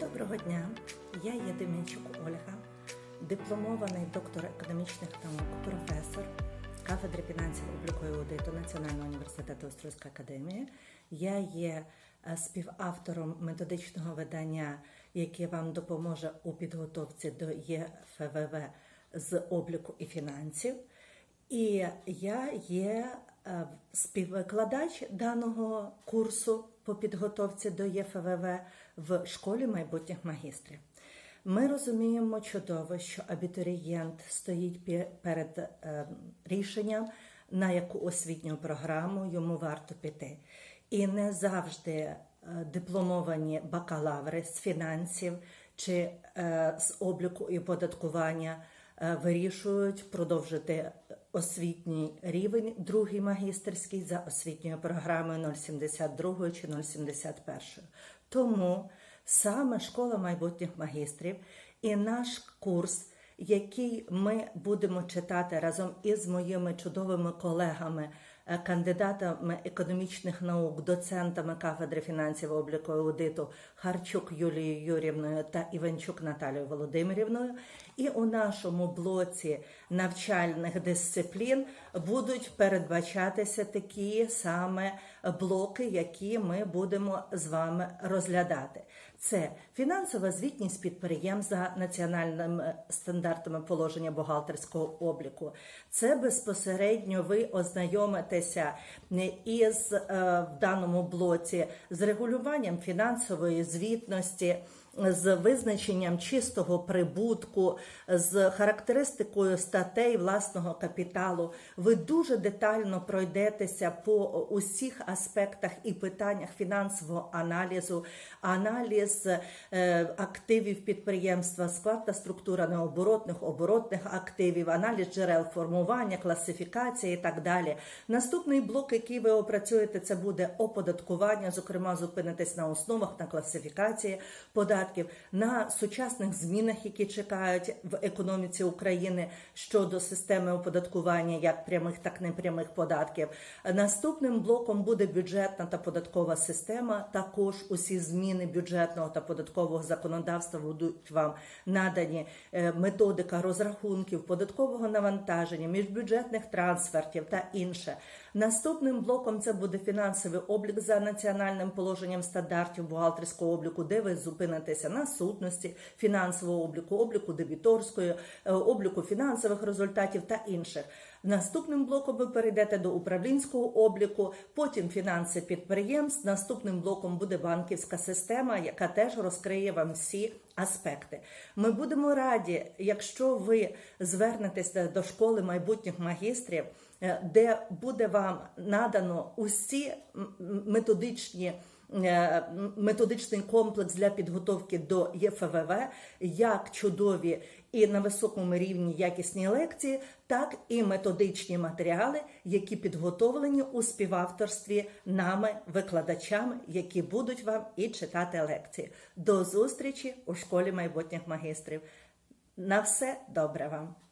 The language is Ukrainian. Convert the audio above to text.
Доброго дня! Я є Демінчук Ольга, дипломований доктор економічних наук, професор кафедри фінансів обліку і аудиту Національного університету Острозької академії. Я є е, співавтором методичного видання, яке вам допоможе у підготовці до ЄФВВ з обліку і фінансів. І я є е, співвикладач даного курсу по підготовці до ЄФВВ в школі майбутніх магістрів. Ми розуміємо чудово, що абітурієнт стоїть перед е, рішенням, на яку освітню програму йому варто піти. І не завжди е, дипломовані бакалаври з фінансів чи е, з обліку і податкування вирішують продовжити освітній рівень, другий магістерський за освітньою програмою 072 чи 071. Тому саме школа майбутніх магістрів і наш курс, який ми будемо читати разом із моїми чудовими колегами, кандидатами економічних наук, доцентами кафедри фінансів обліку і аудиту Харчук Юлією Юрівною та Іванчук Наталією Володимирівною. І у нашому блоці навчальних дисциплін будуть передбачатися такі саме блоки, які ми будемо з вами розглядати. Це фінансова звітність підприємств за національними стандартами положення бухгалтерського обліку. Це безпосередньо ви ознайомитеся із е, в даному блоці з регулюванням фінансової звітності. З визначенням чистого прибутку, з характеристикою статей власного капіталу, ви дуже детально пройдетеся по усіх аспектах і питаннях фінансового аналізу, аналіз е, активів підприємства, склад та структура необоротних, оборотних активів, аналіз джерел формування, класифікація і так далі. Наступний блок, який ви опрацюєте, це буде оподаткування. Зокрема, зупинитись на основах на класифікації податків, на сучасних змінах, які чекають в економіці України щодо системи оподаткування як прямих, так і непрямих податків. Наступним блоком буде бюджетна та податкова система. Також усі зміни бюджетного та податкового законодавства будуть вам надані е, методика розрахунків, податкового навантаження, міжбюджетних трансфертів та інше. Наступним блоком це буде фінансовий облік за національним положенням стандартів бухгалтерського обліку, де ви зупинитеся на сутності фінансового обліку, обліку дебіторської, е, обліку фінансових результатів та інших. Наступним блоком ви перейдете до управлінського обліку, потім фінанси підприємств. Наступним блоком буде банківська система, яка теж розкриє вам всі аспекти. Ми будемо раді, якщо ви звернетеся до школи майбутніх магістрів, е, де буде вам надано усі методичні. Е, Методичний комплекс для підготовки до ЄФВВ, як чудові і на високому рівні якісні лекції, так і методичні матеріали, які підготовлені у співавторстві нами, викладачами, які будуть вам і читати лекції. До зустрічі у школі майбутніх магістрів. На все добре вам!